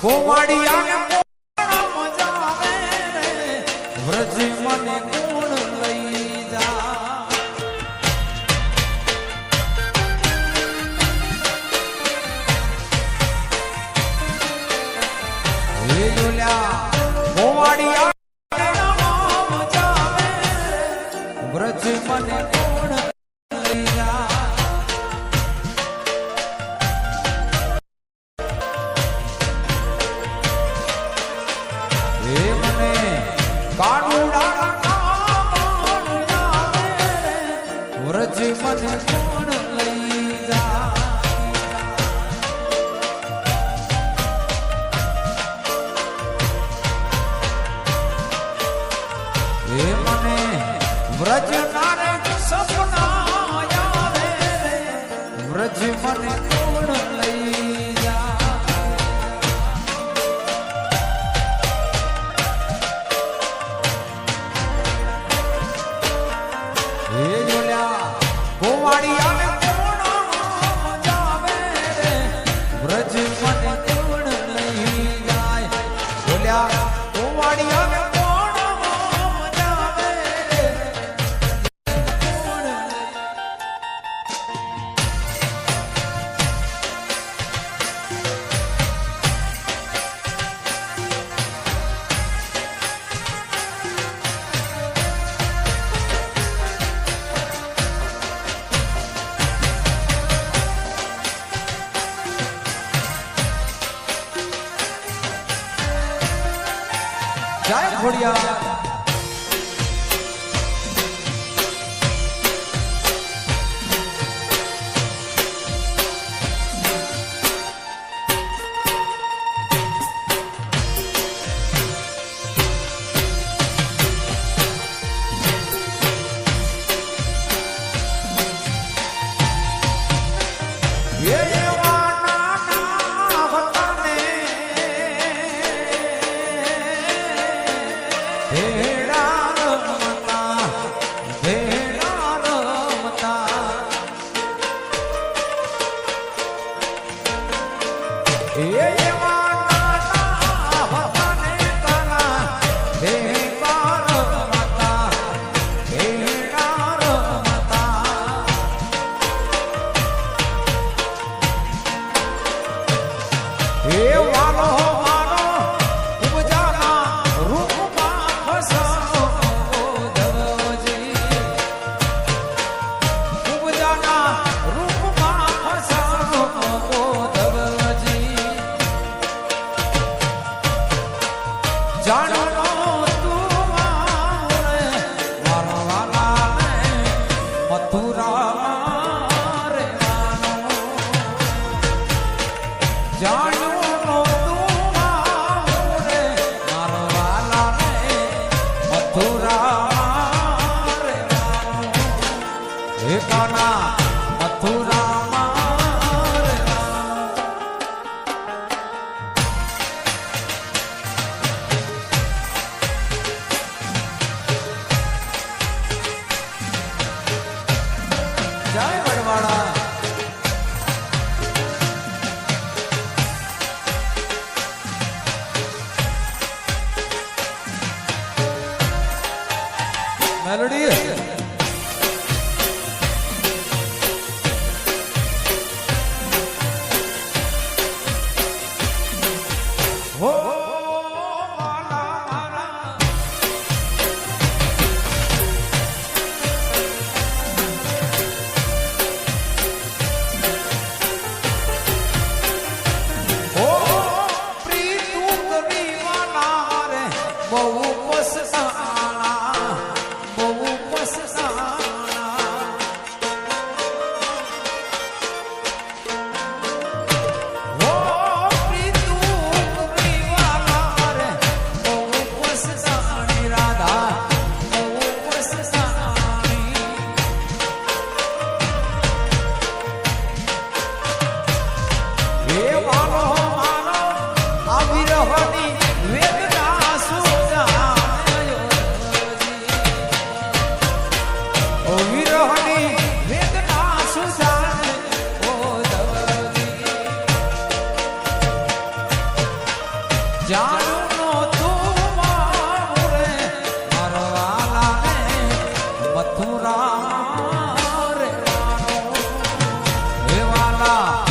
કોવાડિયા મજા આવે વ્રજ મને કોણ લઈ જા. હે જોલ્યા કોવાડિયા મજા આવે વ્રજ મને કોણ માથે જય ખોડિયા 아.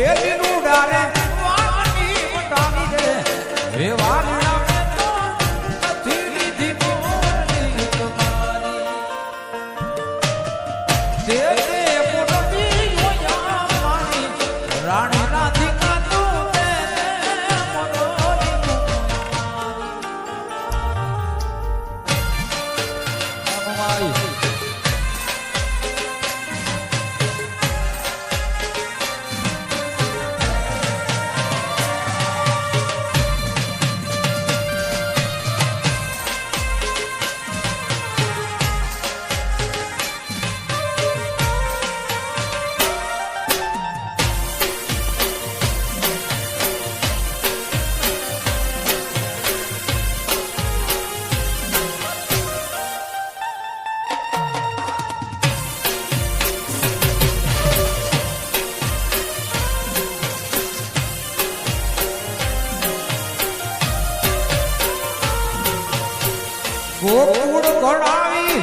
એ લીલુડા ને વાવણી વટાવી રે એ વાનડા ને તો નથી ગોકુળ ઘોડાવી